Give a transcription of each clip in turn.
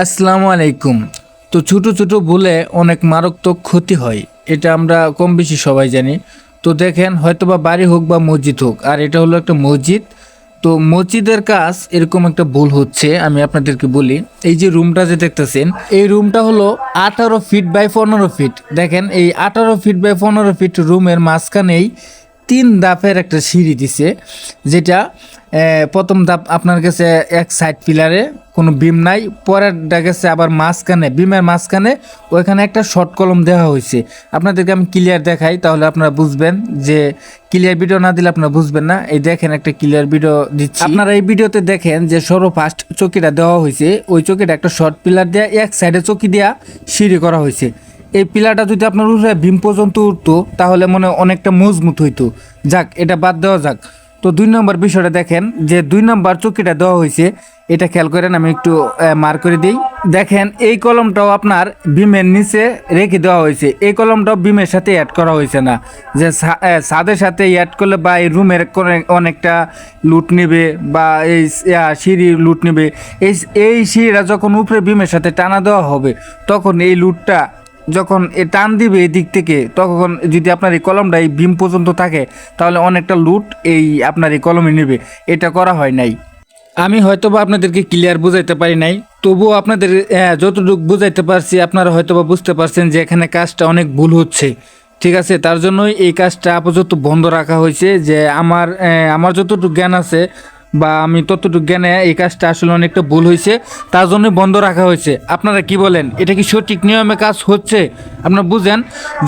আসসালামু আলাইকুম। তো ছোট ছোট ভুলে অনেক মারাত্মক ক্ষতি হয়, এটা আমরা কম বেশি সবাই জানি। তো দেখেন, হয়তোবা বাড়ি হোক বা মসজিদ হোক, আর এটা হলো একটা মসজিদ। তো মসজিদের কাজ এরকম একটা ভুল হচ্ছে, আমি আপনাদেরকে বলি। এই যে রুমটা যে দেখতেছেন, এই রুমটা হলো আঠারো ফিট বাই পনেরো ফিট। দেখেন, এই আঠারো ফিট বাই পনেরো ফিট রুমের মাঝখানেই তিন ধাপের একটা সিঁড়ি দিছে, যেটা প্রথম ধাপ আপনার কাছে এক সাইড পিলারে কোনো বিম নাই, পরেরটা গেছে আবার মাঝখানে বিমের মাঝখানে, ওইখানে একটা শর্ট কলম দেওয়া হয়েছে। আপনাদেরকে আমি ক্লিয়ার দেখাই, তাহলে আপনারা বুঝবেন যে ক্লিয়ার ভিডিও না দিলে আপনারা বুঝবেন না। এই দেখেন একটা ক্লিয়ার ভিডিও দিচ্ছি। আপনারা এই ভিডিওতে দেখেন যে সর্বফার্স্ট চকিটা দেওয়া হয়েছে, ওই চকিটা একটা শর্ট পিলার দেওয়া এক সাইডে চকি দেওয়া সিঁড়ি করা হয়েছে। এই পিলাটা যদি আপনার উপরে ভীম পর্যন্ত উঠতো, তাহলে মনে অনেকটা মজবুত হইতো। যাক, এটা বাদ দেওয়া যাক। তো দুই নম্বর বিষয়টা দেখেন, যে দুই নম্বর চকিটা দেওয়া হয়েছে, এটা খেয়াল করেন, আমি একটু মার করে দিই। দেখেন, এই কলমটাও আপনার বিমের নিচে রেখে দেওয়া হয়েছে। এই কলমটাও বিমের সাথে অ্যাড করা হয়েছে না। যে ছাদের সাথে অ্যাড করলে বা এই রুমের অনেকটা লুট নেবে বা এই সিঁড়ির লুট নেবে। এই এই সিঁড়িটা যখন উপরে বিমের সাথে টানা দেওয়া হবে, তখন এই লুটটা যখন এ টান দিবে এদিক থেকে তখন যদি আপনার এই কলমটা এই বিম পর্যন্ত থাকে তাহলে অনেকটা লুট এই আপনার এই কলমে নেবে। এটা করা হয় নাই। আমি হয়তো বা আপনাদেরকে ক্লিয়ার বুঝাইতে পারি নাই। তবুও আপনাদের আহ, যতটুকু বুঝাইতে পারছি আপনারা হয়তো বা বুঝতে পারছেন যে এখানে কাজটা অনেক ভুল হচ্ছে। ঠিক আছে? তার জন্যই এই কাজটা আপাতত বন্ধ রাখা হয়েছে যে আমার আমার যতটুকু জ্ঞান আছে বা আমি ততটুকু জ্ঞানে এই কাজটা আসলে অনেকটা ভুল হয়েছে, তার জন্য বন্ধ রাখা হয়েছে। আপনারা কি বলেন? এটা কি সঠিক নিয়মে কাজ হচ্ছে? আপনারা বুঝেন,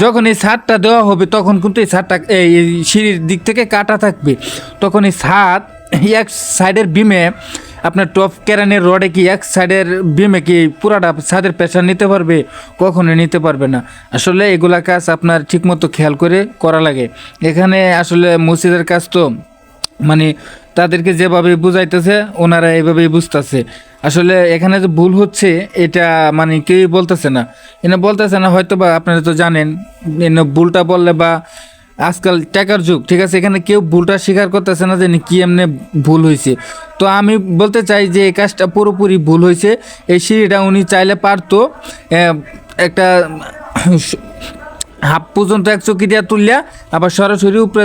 যখন এই ছাদটা দেওয়া হবে, তখন কিন্তু এই ছাদটা, এই সিঁড়ির দিক থেকে কাটা থাকবে। তখন এই ছাদ, এক সাইডের বিমে আপনার টপ ক্যারানের রডে কি এক সাইডের বিমে কি পুরাটা ছাদের প্রেশার নিতে পারবে? কখনো নিতে পারবে না। আসলে এগুলা কাজ আপনার ঠিকমতো খেয়াল করে করা লাগে। এখানে আসলে মসজিদের কাজ তো মানে তাদেরকে যেভাবে বুঝাইতেছে, ওনারা এইভাবেই বুঝতেছে। আসলে এখানে যে ভুল হচ্ছে, এটা মানে কেউই বলতেছে না। এনে বলতেছে না হয়তো বা আপনারা তো জানেন, এনে ভুলটা বললে বা আজকাল টাকার যুগ, ঠিক আছে? এখানে কেউ ভুলটা স্বীকার করতেছে না যে কি এমনি ভুল হয়েছে তো আমি বলতে চাই যে এই কাজটা পুরোপুরি ভুল হয়েছে এই সিঁড়িটা উনি চাইলে পারতো একটা হাফ পর্যন্ত এক চকি দিয়ে তুললে আবার সরাসরি উপরে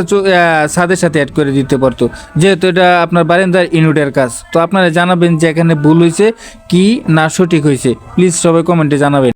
ছাদের সাথে অ্যাড করে দিতে পারতো। যেহেতু এটা আপনার বারেন্দার ইউনিটের কাজ। তো আপনারা জানাবেন যে এখানে ভুল হয়েছে কি না সঠিক হয়েছে প্লিজ সবাই কমেন্টে জানাবেন।